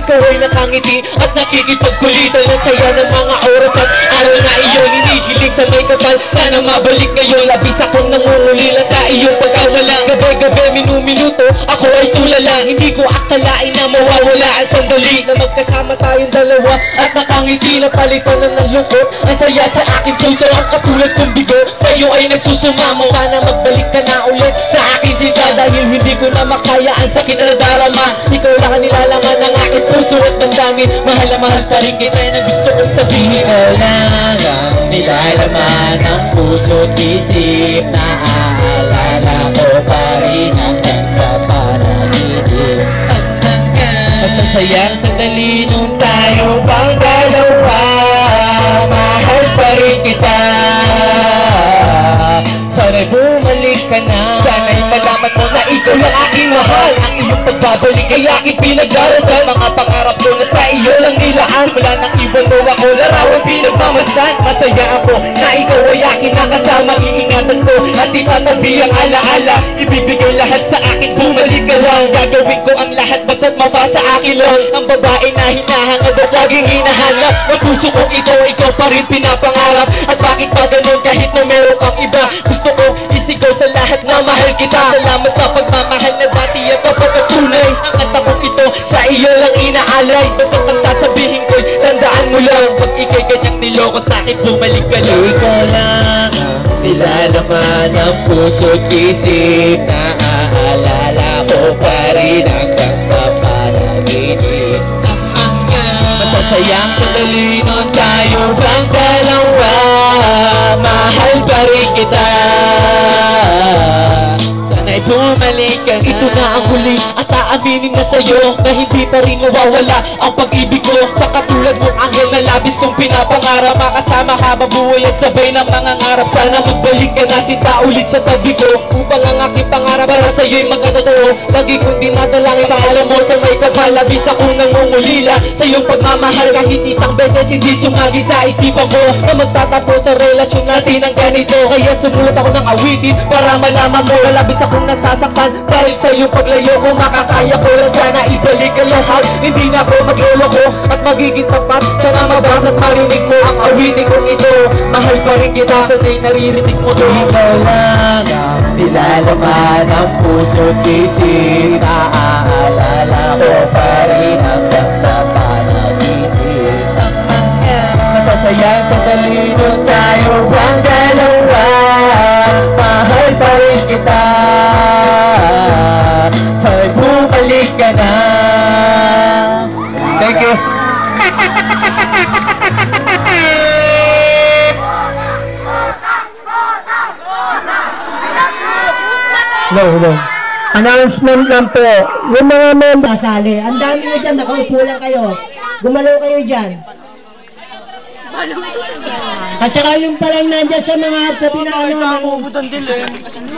ikaw ay nakangiti At nakikipagkulitan Ang saya ng mga oras at araw na iyon. Hinihiling sa may kapal Sana mabalik ngayon. Labis akong nangungulila sa iyong pagkawala Gabi-gabi, minu-minuto Ako ay tulala. Hindi ko akalain na mawawala Ang sandali na magkasama tayong dalawa. At nakangiti na palitan ng lungkot Ang saya sa aking puso Ang katulad kong bigo. Sa iyo ay nagsusumamo Sana magbalik ka na ulit Sa aking Dahil hindi ko na makaya Ang sakit na darama Ikaw lang ang nilalaman ng aking puso At damdamin Mahal na mahal pa rin kita ang gusto kong sabihin. Ikaw lang ang nilalaman ng puso't isip. Naaalala ko pa rin hanggang sa panaginip At ang sayang sandali nung tayo pang dalawa. Mahal pa rin kita Sana'y bumalik ka na. Sana'y malaman mo na ikaw lang aking mahal. Ang iyong pagbabalik ay aking pinagdarasal. Mga pangarap ko na sa iyo lang nilaan. Wala nang iwan mo ako larawan pinagmamasdan Masaya ako na ikaw ay aking nakasama. Iingatan ko at itatabi ang alaala. Ibibigay lahat sa akin. Bumalik ka lang. Gagawin ko ang lahat basta't mapasa akin lang. Ang babae na hinahangad at laging hinahanap. Ang puso kong ito, ikaw pa rin pinapangarap. At bakit ba ganun kahit na meron kang iba? Gusto kita Salamat sa pagmamahal na dati at kapagkatunay Ang kanta kong ito sa iyo lang inaalay. Basta ang sasabihin ko'y tandaan mo lang. Pag ikay ganyang niloko sa akin bumalik ka lang. Ikaw lang ang nilalaman ng puso't isip Naaalala ko Sana'y bumalik ka na Ito na ang huli at aaminin na sa'yo Na hindi pa rin nawawala ang pag-ibig ko. Sa katulad mong anghel na labis kong pinapangarap Makasama habang buhay at sabay ng mga ngarap. Sana magbalik ka na sinta ulit sa tabi ko. Upang ang aking pangarap para sa'yo'y magkatotoo Lagi kong dinadalangin pangalan Labis akong nangungulila sa iyong pagmamahal. Kahit isang beses hindi sumagi sa isipan ko Na magtatapos sa relasyon natin ng ganito. Kaya sumulat ako ng awitin para malaman mo labis akong nasasaktan. Dahil sa iyong paglayo ko makakaya ko lang sana ibalik ang lahat. Hindi na ako magloloko at magiging tapat. Sana mabasa at marinig mo ang awitin kong ito. Mahal pa rin kita sanay naririnig mo to. Ikaw lang ang nilalaman ng puso't isip Naaalala ko pa rin hanggang sa panaginip Masasayang sandali nun tayo ang dalawa Mahal pa rin kita Sa'y bumalik ka na Thank you. No, no. Announcement lang po. Yung mga member sasali. Ang dami nyo dyan, nakaupo lang kayo. Gumalaw kayo dyan. At saka yung palang nandyan sa mga sa pinaano.